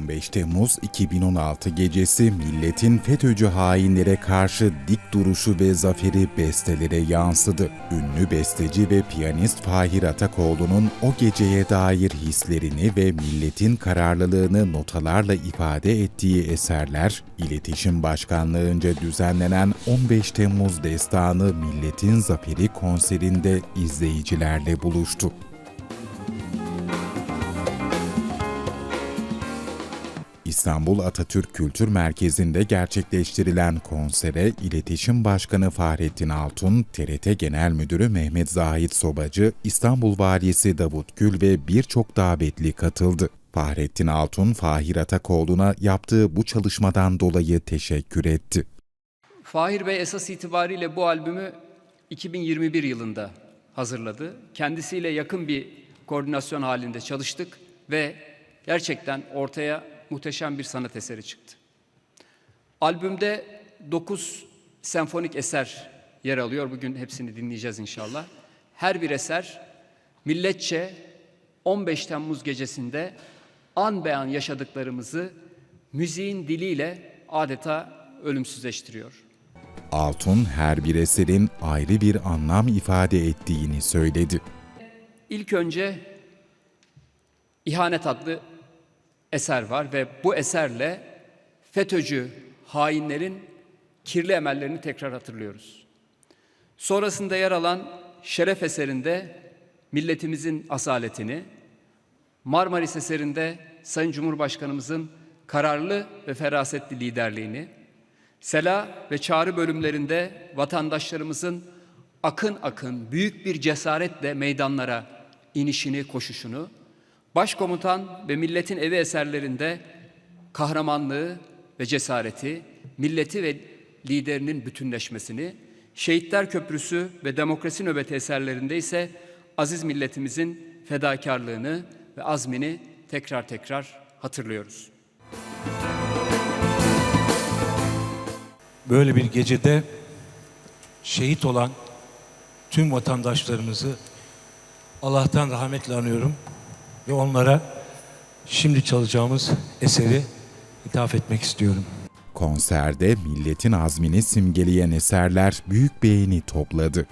15 Temmuz 2016 gecesi milletin FETÖ'cü hainlere karşı dik duruşu ve zaferi bestelere yansıdı. Ünlü besteci ve piyanist Fahir Atakoğlu'nun o geceye dair hislerini ve milletin kararlılığını notalarla ifade ettiği eserler, İletişim Başkanlığı'nca düzenlenen 15 Temmuz Destanı Milletin Zaferi konserinde izleyicilerle buluştu. İstanbul Atatürk Kültür Merkezi'nde gerçekleştirilen konsere İletişim Başkanı Fahrettin Altun, TRT Genel Müdürü Mehmet Zahit Sobacı, İstanbul Valisi Davut Gül ve birçok davetli katıldı. Fahrettin Altun, Fahir Atakoğlu'na yaptığı bu çalışmadan dolayı teşekkür etti. Fahir Bey esas itibariyle bu albümü 2021 yılında hazırladı. Kendisiyle yakın bir koordinasyon halinde çalıştık ve gerçekten ortaya muhteşem bir sanat eseri çıktı. Albümde 9 senfonik eser yer alıyor. Bugün hepsini dinleyeceğiz inşallah. Her bir eser milletçe 15 Temmuz gecesinde an beyan yaşadıklarımızı müziğin diliyle adeta ölümsüzleştiriyor. Altun her bir eserin ayrı bir anlam ifade ettiğini söyledi. İlk önce İhanet adlı eser var ve bu eserle FETÖ'cü hainlerin kirli emellerini tekrar hatırlıyoruz. Sonrasında yer alan Şeref eserinde milletimizin asaletini, Marmaris eserinde Sayın Cumhurbaşkanımızın kararlı ve ferasetli liderliğini, Sela ve Çağrı bölümlerinde vatandaşlarımızın akın akın büyük bir cesaretle meydanlara inişini, koşuşunu, Başkomutan ve Milletin Evi eserlerinde kahramanlığı ve cesareti, milleti ve liderinin bütünleşmesini, Şehitler Köprüsü ve Demokrasi Nöbeti eserlerinde ise aziz milletimizin fedakarlığını ve azmini tekrar tekrar hatırlıyoruz. Böyle bir gecede şehit olan tüm vatandaşlarımızı Allah'tan rahmetle anıyorum ve onlara şimdi çalacağımız eseri ithaf etmek istiyorum. Konserde milletin azmini simgeleyen eserler büyük beğeni topladı.